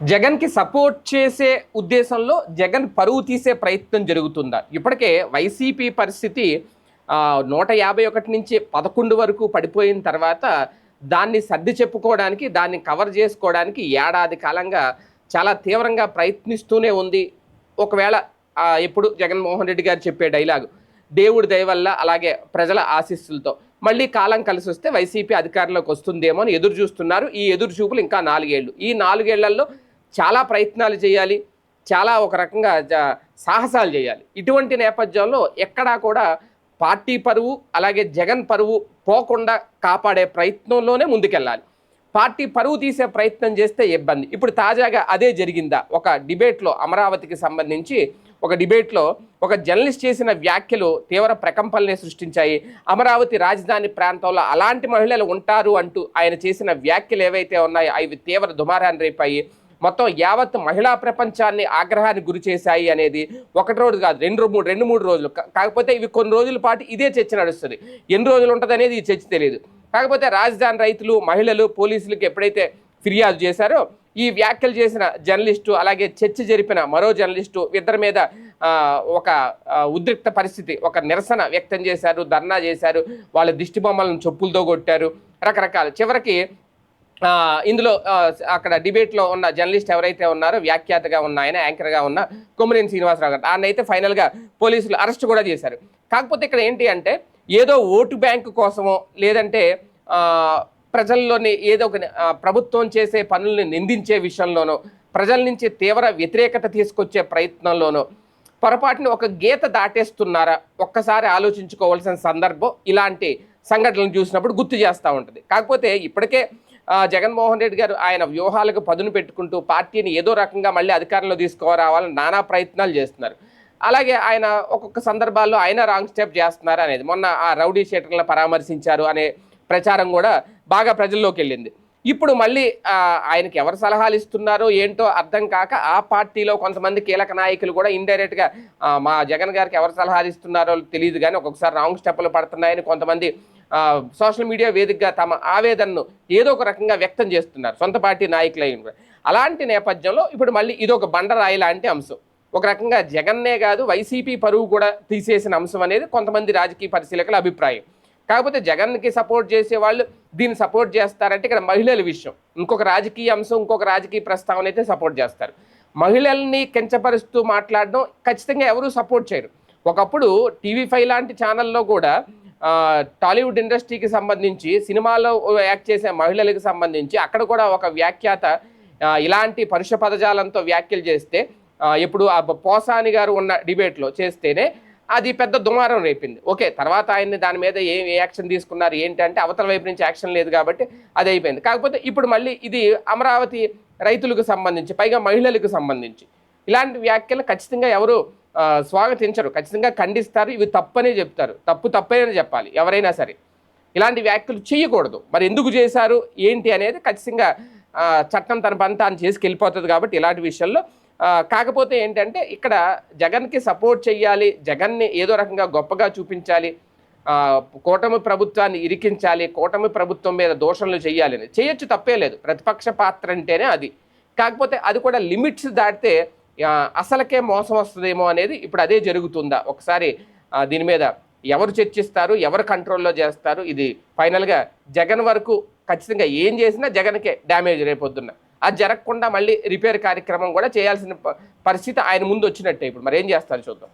జగన్కి సపోర్ట్ చేసే ఉద్దేశంలో జగన్ పరువు తీసే ప్రయత్నం జరుగుతుందా? ఇప్పటికే వైసీపీ పరిస్థితి నూట యాభై ఒకటి నుంచి పదకొండు వరకు పడిపోయిన తర్వాత దాన్ని సర్ది చెప్పుకోవడానికి దాన్ని కవర్ చేసుకోవడానికి ఏడాది కాలంగా చాలా తీవ్రంగా ప్రయత్నిస్తూనే ఉంది. ఒకవేళ ఎప్పుడు జగన్మోహన్ రెడ్డి గారు చెప్పే డైలాగు దేవుడి దయ వల్ల అలాగే ప్రజల ఆశీస్సులతో మళ్ళీ కాలం కలిసి వస్తే వైసీపీ అధికారంలోకి వస్తుందేమో అని ఎదురు చూస్తున్నారు. ఈ ఎదురు చూపులు ఇంకా నాలుగేళ్ళు ఈ నాలుగేళ్ళలో చాలా ప్రయత్నాలు చేయాలి చాలా ఒక రకంగా సాహసాలు చేయాలి. ఇటువంటి నేపథ్యంలో ఎక్కడా కూడా పార్టీ పరువు అలాగే జగన్ పరువు పోకుండా కాపాడే ప్రయత్నంలోనే ముందుకెళ్ళాలి. పార్టీ పరువు తీసే ప్రయత్నం చేస్తే ఇబ్బంది. ఇప్పుడు తాజాగా అదే జరిగిందా? ఒక డిబేట్లో అమరావతికి సంబంధించి ఒక డిబేట్లో ఒక జర్నలిస్ట్ చేసిన వ్యాఖ్యలు తీవ్ర ప్రకంపనలే సృష్టించాయి. అమరావతి రాజధాని ప్రాంతంలో అలాంటి మహిళలు ఉంటారు అంటూ ఆయన చేసిన వ్యాఖ్యలు ఏవైతే ఉన్నాయో అవి తీవ్ర దుమారాన్ని రేపాయి. మొత్తం యావత్ మహిళా ప్రపంచాన్ని ఆగ్రహానికి గురి చేశాయి అనేది ఒకటి రోజు కాదు రెండు మూడు రెండు మూడు రోజులు. కాకపోతే ఇవి కొన్ని రోజుల పాటు ఇదే చర్చ నడుస్తుంది. ఎన్ని రోజులు ఉంటుంది అనేది ఈ చర్చ తెలియదు. కాకపోతే రాజధాని రైతులు మహిళలు పోలీసులకు ఎప్పుడైతే ఫిర్యాదు చేశారో ఈ వ్యాఖ్యలు చేసిన జర్నలిస్టు అలాగే చర్చ జరిపిన మరో జర్నలిస్టు ఇద్దరి మీద ఒక ఉద్రిక్త పరిస్థితి ఒక నిరసన వ్యక్తం చేశారు ధర్నా చేశారు. వాళ్ళ దిష్టి బొమ్మలను చెప్పులతో కొట్టారు. రకరకాల. చివరికి ఇందులో అక్కడ డిబేట్లో ఉన్న జర్నలిస్ట్ ఎవరైతే ఉన్నారో వ్యాఖ్యాతగా ఉన్న ఆయన యాంకర్గా ఉన్న కొమ్మరేని శ్రీనివాసరావు గారు ఆయన అయితే ఫైనల్గా పోలీసులు అరెస్ట్ కూడా చేశారు. కాకపోతే ఇక్కడ ఏంటి అంటే ఏదో ఓటు బ్యాంకు కోసమో లేదంటే ప్రజల్లోని ఏదో ఒక ప్రభుత్వం చేసే పనుల్ని నిందించే విషయంలోనో ప్రజల నుంచి తీవ్ర వ్యతిరేకత తీసుకొచ్చే ప్రయత్నంలోనో పొరపాటుని ఒక గీత దాటేస్తున్నారా ఒక్కసారి ఆలోచించుకోవాల్సిన సందర్భం ఇలాంటి సంఘటనలు చూసినప్పుడు గుర్తు చేస్తూ ఉంటుంది. కాకపోతే ఇప్పటికే జగన్మోహన్ రెడ్డి గారు ఆయన వ్యూహాలకు పదును పెట్టుకుంటూ పార్టీని ఏదో రకంగా మళ్ళీ అధికారంలో తీసుకురావాలని నానా ప్రయత్నాలు చేస్తున్నారు. అలాగే ఆయన ఒక్కొక్క సందర్భాల్లో ఆయన రాంగ్ స్టెప్ చేస్తున్నారు అనేది. మొన్న ఆ రౌడీ షీటర్లను పరామర్శించారు అనే ప్రచారం కూడా బాగా ప్రజల్లోకి వెళ్ళింది. ఇప్పుడు మళ్ళీ ఆయనకి ఎవరు సలహాలు ఇస్తున్నారో ఏంటో అర్థం కాక ఆ పార్టీలో కొంతమంది కీలక నాయకులు కూడా ఇండైరెక్ట్గా మా జగన్ గారికి ఎవరు సలహాలు ఇస్తున్నారో తెలియదు కానీ ఒక్కొక్కసారి రాంగ్ స్టెప్పులు పడుతున్నాయని కొంతమంది సోషల్ మీడియా వేదికగా తమ ఆవేదనను ఏదో ఒక రకంగా వ్యక్తం చేస్తున్నారు. సొంత పార్టీ నాయకులైన అలాంటి నేపథ్యంలో ఇప్పుడు మళ్ళీ ఇదొక బండరాయి లాంటి అంశం. ఒక రకంగా జగన్నే కాదు వైసీపీ పరువు కూడా తీసేసిన అంశం అనేది కొంతమంది రాజకీయ పరిశీలకుల అభిప్రాయం. కాకపోతే జగన్కి సపోర్ట్ చేసే వాళ్ళు దీన్ని సపోర్ట్ చేస్తారంటే ఇక్కడ మహిళల విషయం. ఇంకొక రాజకీయ అంశం ఇంకొక రాజకీయ ప్రస్తావన అయితే సపోర్ట్ చేస్తారు. మహిళల్ని కించపరుస్తూ మాట్లాడడం ఖచ్చితంగా ఎవరూ సపోర్ట్ చేయరు. ఒకప్పుడు టీవీ ఫైవ్ లాంటి ఛానల్లో కూడా టాలీవుడ్ ఇండస్ట్రీకి సంబంధించి సినిమాలో యాక్ట్ చేసే మహిళలకు సంబంధించి అక్కడ కూడా ఒక వ్యాఖ్యాత ఇలాంటి పరుష పదజాలంతో వ్యాఖ్యలు చేస్తే ఇప్పుడు ఆ పోసాని గారు ఉన్న డిబేట్లో చేస్తేనే అది పెద్ద దుమారం రేపింది. ఓకే తర్వాత ఆయన్ని దాని మీద ఏం ఏ యాక్షన్ తీసుకున్నారు ఏంటంటే అవతల వైపు నుంచి యాక్షన్ లేదు కాబట్టి అది అయిపోయింది. కాకపోతే ఇప్పుడు మళ్ళీ ఇది అమరావతి రైతులకు సంబంధించి పైగా మహిళలకు సంబంధించి ఇలాంటి వ్యాఖ్యలు ఖచ్చితంగా ఎవరు స్వాగతించరు. ఖచ్చితంగా ఖండిస్తారు. ఇవి తప్పనే చెప్తారు. తప్పు తప్పనే చెప్పాలి. ఎవరైనా సరే. ఇలాంటి వ్యాఖ్యలు చేయకూడదు. మరి ఎందుకు చేశారు? ఏంటి అనేది ఖచ్చితంగా చట్టం తన పని తాను చేసుకెళ్ళిపోతుంది కాబట్టి ఇలాంటి విషయాల్లో కాకపోతే ఏంటంటే ఇక్కడ జగన్కి సపోర్ట్ చేయాలి జగన్ని ఏదో రకంగా గొప్పగా చూపించాలి. కూటమి ప్రభుత్వాన్ని ఇరికించాలి. కూటమి ప్రభుత్వం మీద దోషణలు చేయాలని చేయొచ్చు తప్పే లేదు. ప్రతిపక్ష పాత్ర అంటేనే అది. కాకపోతే అది కూడా లిమిట్స్ దాటితే అసలకే మోసం వస్తుందేమో అనేది ఇప్పుడు అదే జరుగుతుందా? ఒకసారి దీని మీద ఎవరు చర్చిస్తారు ఎవరు కంట్రోల్లో చేస్తారు? ఇది ఫైనల్గా జగన్ వరకు ఖచ్చితంగా ఏం చేసినా జగన్కే డ్యామేజ్ రేపొద్దున్న. అది జరగకుండా మళ్ళీ రిపేర్ కార్యక్రమం కూడా చేయాల్సిన పరిస్థితి ఆయన ముందు వచ్చినట్టే ఇప్పుడు. మరి ఏం చేస్తారు చూద్దాం.